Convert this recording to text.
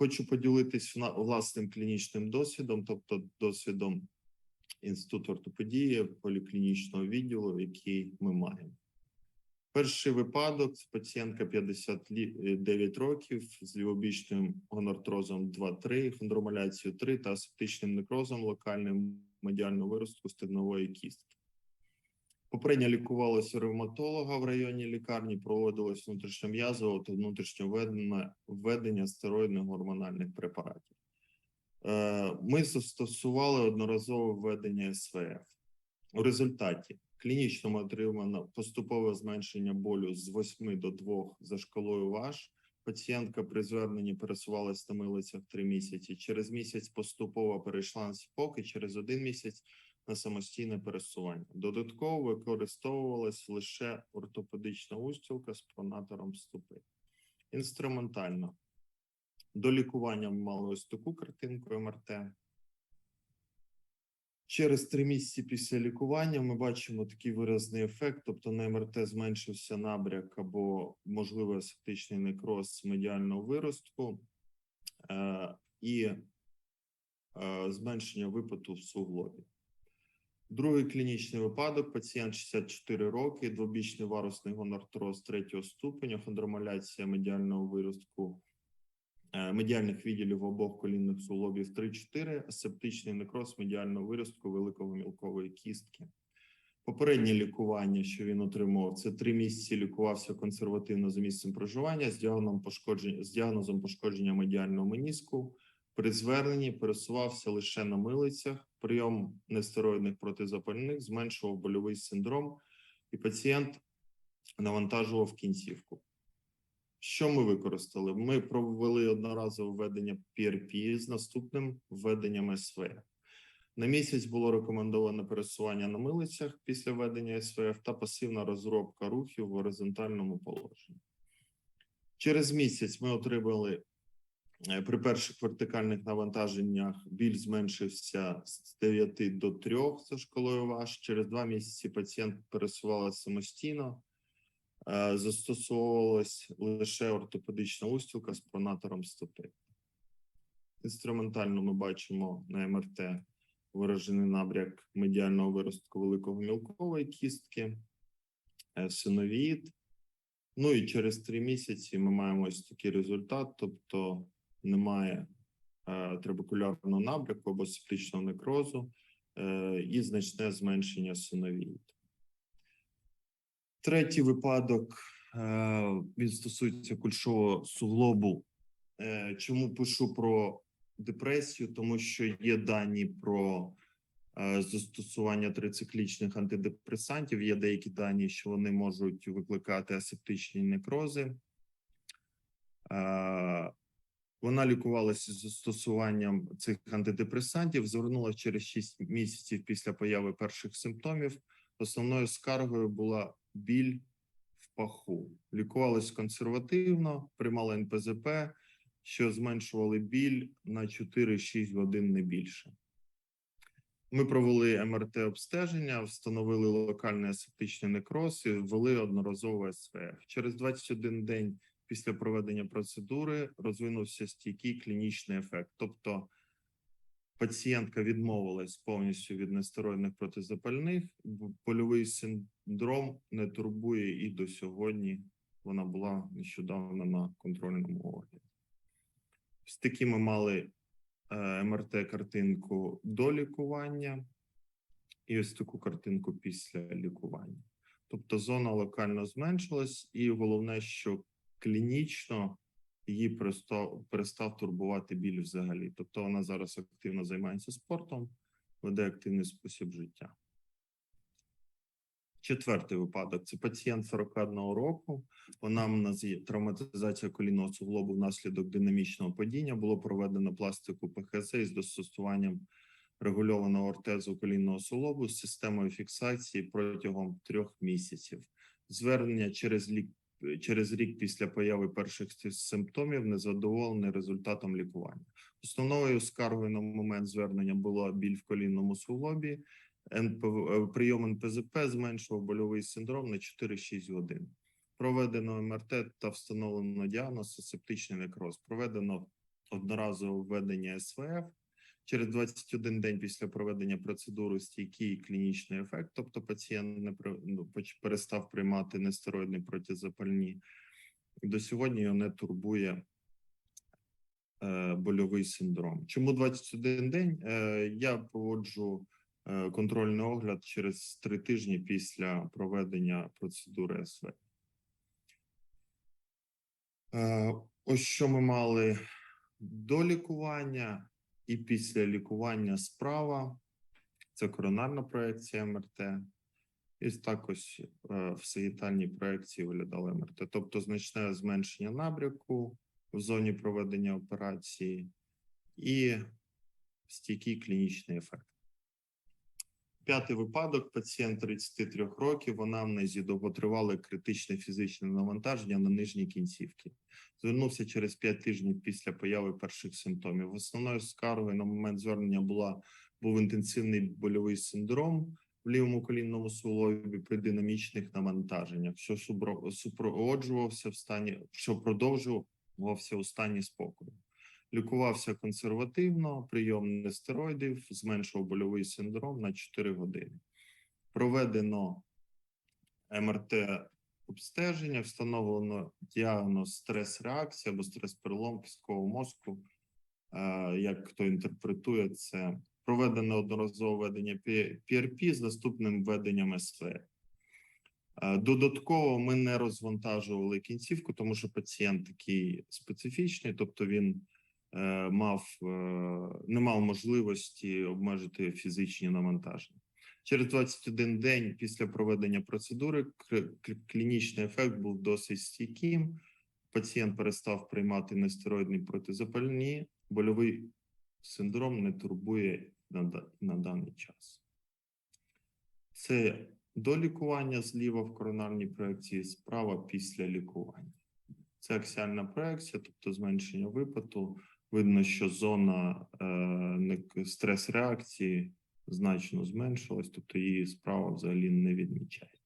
Хочу поділитись власним клінічним досвідом, тобто досвідом інституту ортопедії поліклінічного відділу, який ми маємо. Перший випадок пацієнтка 59 років з лівобічним гонартрозом 2-3, хондромаляцією 3 та асептичним некрозом локальним медіального виростку стегнової кістки. Попередньо лікувалося у ревматолога в районній лікарні, проводилось внутрішньом'язове та внутрішньоведення введення стероїдних гормональних препаратів. Е, Ми застосували одноразове введення СВФ. У результаті клінічному отримано поступове зменшення болю з 8 до 2 за шкалою ВАЖ. Пацієнтка при зверненні пересувалась на милицях 3 місяці. Через місяць поступово перейшла на сіпок і через один місяць на самостійне пересування. Додатково використовувалась лише ортопедична устілка з пронатором стопи. Інструментально. До лікування мали ось таку картинку МРТ. Через три місяці після лікування ми бачимо такий виразний ефект, тобто на МРТ зменшився набряк або можливий асептичний некроз медіального виростку е, і е, зменшення випиту в суглобі. Другий клінічний випадок: пацієнт 64 роки, двобічний варусний гонартроз третього ступеня, хондромаляція медіального виростку е, медіальних відділів обох колінних суглобів 3-4, асептичний некроз медіального виростку великого мілкової кістки. Попереднє лікування, що він отримував, це три місяці лікувався консервативно за місцем проживання з діагнозом пошкодження з діагнозом пошкодження медіального меніску. При зверненні пересувався лише на милицях. Прийом нестероїдних протизапальних зменшував больовий синдром, і пацієнт навантажував кінцівку. Що ми використали? Ми провели одноразове введення PRP з наступним введенням СВ. На місяць було рекомендовано пересування на милицях після введення СВФ та пасивна розробка рухів в горизонтальному положенні. Через місяць ми отримали при перших вертикальних навантаженнях біль зменшився з 9 до 3 за шкалою ВАЖ. Через два місяці пацієнт пересувалася самостійно. Е, Застосовувалась лише ортопедична устілка з пронатором стопи. Інструментально ми бачимо на МРТ виражений набряк медіального виростку великого мілкової кістки, е, синовіїд. Ну і через три місяці ми маємо ось такий результат, тобто немає е, трабекулярного набряку або септичного некрозу е, і значне зменшення синовіїд. Третій випадок е, він стосується кульшового суглобу. Чому пишу про депресію? Тому що є дані про застосування трициклічних антидепресантів. Є деякі дані, що вони можуть викликати асептичні некрози. Вона лікувалася з застосуванням цих антидепресантів, звернулася через 6 місяців після появи перших симптомів. Основною скаргою була біль в паху. Лікувалась консервативно, приймала НПЗП, що зменшували біль на 4-6 годин не більше. Ми провели МРТ обстеження, встановили локальний асептичний некроз і ввели одноразове СВФ. Через 21 день після проведення процедури розвинувся стійкий клінічний ефект. Тобто пацієнтка відмовилась повністю від нестероїдних протизапальних, польовий синдром не турбує і до сьогодні. Вона була нещодавно на контрольному огляді. Ось такі ми мали е, МРТ-картинку до лікування і ось таку картинку після лікування. Тобто зона локально зменшилась, і головне, що клінічно її перестав, перестав турбувати біль взагалі. Тобто вона зараз активно займається спортом, веде активний спосіб життя. Четвертий випадок це пацієнт 41 року. Вона в нас є травматизація колінного суглобу внаслідок динамічного падіння. Було проведено пластику ПХЗ із застосуванням регульованого ортезу колінного суглобу з системою фіксації протягом трьох місяців. Звернення через через рік після появи перших симптомів незадоволений результатом лікування. Основною скаргою на момент звернення була біль в колінному суглобі. НПВ, е, прийом НПЗП зменшував больовий синдром на 4-6 годин. Проведено МРТ та встановлено діагноз асептичний некроз. Проведено одноразове введення СВФ. Через 21 день після проведення процедури стійкий клінічний ефект, тобто пацієнт не ну, перестав приймати нестероїдні протизапальні. До сьогодні його не турбує е, больовий синдром. Чому 21 день? Е, я проводжу е, контрольний огляд через три тижні після проведення процедури СВ. Е, ось що ми мали до лікування і після лікування справа. Це коронарна проекція МРТ. І також е, в сагітальній проекції виглядало МРТ. Тобто значне зменшення набряку в зоні проведення операції і стійкий клінічний ефект. П'ятий випадок. Пацієнт 33 років, в анамнезі довготривале критичне фізичне навантаження на нижній кінцівці. Звернувся через 5 тижнів після появи перших симптомів. Основною скаргою на момент звернення була був інтенсивний больовий синдром в лівому колінному суглобі при динамічних навантаженнях, що супроводжувався в стані, що продовжувався у стані спокою. Лікувався консервативно, прийом нестероїдів, зменшував больовий синдром на 4 години. Проведено МРТ обстеження, встановлено діагноз стрес-реакція або стрес-перелом кісткового мозку. Е, Як хто інтерпретує це, проведено одноразове введення PRP з наступним введенням СВР. Е, Додатково ми не розвантажували кінцівку, тому що пацієнт такий специфічний, тобто він мав е, не мав можливості обмежити фізичні навантаження. Через 21 день після проведення процедури клінічний ефект був досить стійким. Пацієнт перестав приймати нестероїдні протизапальні, больовий синдром не турбує на, на даний час. Це до лікування зліва в коронарній проекції, справа після лікування. Це аксіальна проекція, тобто зменшення випадку. Видно, що зона е, стрес-реакції значно зменшилась, тобто її справа взагалі не відмічається.